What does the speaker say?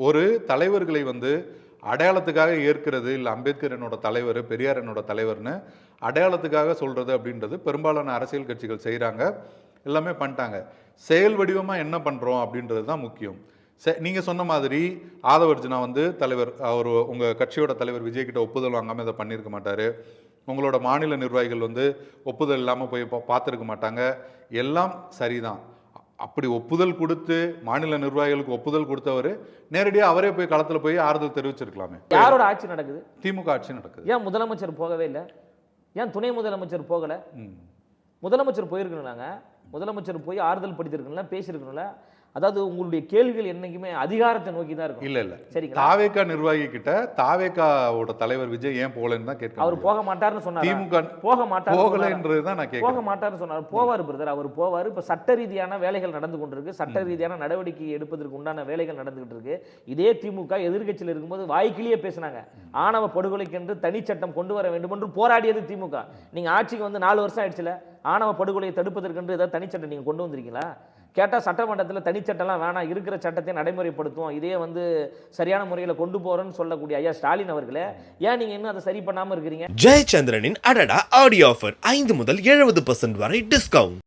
ஒரு தலைவர்களை வந்து அடையாளத்துக்காக ஏற்கிறது இல்லை அம்பேத்கர் என்னோட தலைவர் பெரியார் என்னோட தலைவர்னு அடையாளத்துக்காக சொல்கிறது அப்படின்றது பெரும்பாலான அரசியல் கட்சிகள் செய்கிறாங்க எல்லாமே பண்ணிட்டாங்க. செயல் வடிவமாக என்ன பண்ணுறோம் அப்படின்றது தான் முக்கியம். செ நீங்கள் சொன்ன மாதிரி ஆதவர்ஜுனா வந்து தலைவர் அவர் உங்கள் கட்சியோட தலைவர் விஜய்கிட்ட ஒப்புதல் வாங்காமல் இதை பண்ணியிருக்க மாட்டார். உங்களோட மாநில நிர்வாகிகள் வந்து ஒப்புதல் இல்லாமல் போய் பா- மாட்டாங்க. எல்லாம் சரிதான். அப்படி ஒப்புதல் கொடுத்து மாநில நிர்வாகிகளுக்கு ஒப்புதல் கொடுத்தவர் நேரடியாக அவரே போய் களத்தில் போய் ஆறுதல் தெரிவிச்சிருக்கலாமே. யாரோட ஆட்சி நடக்குது? திமுக ஆட்சி நடக்குது. ஏன் முதலமைச்சர் போகவே இல்லை? ஏன் துணை முதலமைச்சர் போகல. முதலமைச்சர் போயிருக்கணும்லாங்க முதலமைச்சர் போய் ஆறுதல் படுத்திருக்கணும்ல பேசியிருக்கணும்ல. அதாவது உங்களுடைய கேள்விகள் என்னைக்குமே அதிகாரத்தை நோக்கி தான் இருக்கும். இல்ல இல்ல. சரிங்களா? தாவேக்கா நிர்வாகி கிட்ட தாவேக்காவோட தலைவர் விஜய் ஏன் போகலன்னு தான் கேட்க அவர். போக மாட்டாருன்னு சொன்னார்? திமுக போக மாட்டார் போகலைன்றது தான் நான் போக மாட்டாருன்னு சொன்னார். போவார் பிரதர் அவர் போவார். இப்போ சட்ட ரீதியான வேலைகள் நடந்து கொண்டிருக்கு. சட்ட ரீதியான நடவடிக்கை எடுப்பதற்கு உண்டான வேலைகள் நடந்துகிட்டு இருக்கு. இதே திமுக எதிர்க்கட்சியில் இருக்கும்போது வாய்க்கிலேயே பேசினாங்க. ஆணவ படுகொலைக்கென்று தனி சட்டம் கொண்டு வர வேண்டும் என்று போராடியது திமுக. நீங்க ஆட்சிக்கு வந்து நாலு வருஷம் ஆயிடுச்சுல. ஆணவ படுகொலையை தடுப்பதற்கென்று ஏதாவது தனிச்சட்டம் நீங்க கொண்டு வந்திருக்கீங்களா? கேட்டால் சட்டமன்றத்தில் தனிச்சட்டம்லாம் வேணாம் இருக்கிற சட்டத்தை நடைமுறைப்படுத்துவோம். இதே வந்து சரியான முறையில் கொண்டு போகிறோன்னு சொல்லக்கூடிய ஐயா ஸ்டாலின் அவர்களே ஏன் நீங்கள் இன்னும் அதை சரி பண்ணாமல் இருக்கிறீங்க? ஜெயச்சந்திரனின் அடடா ஆடியோ ஆஃபர் ஐந்து முதல் எழுபது பர்சன்ட் வரை டிஸ்கவுண்ட்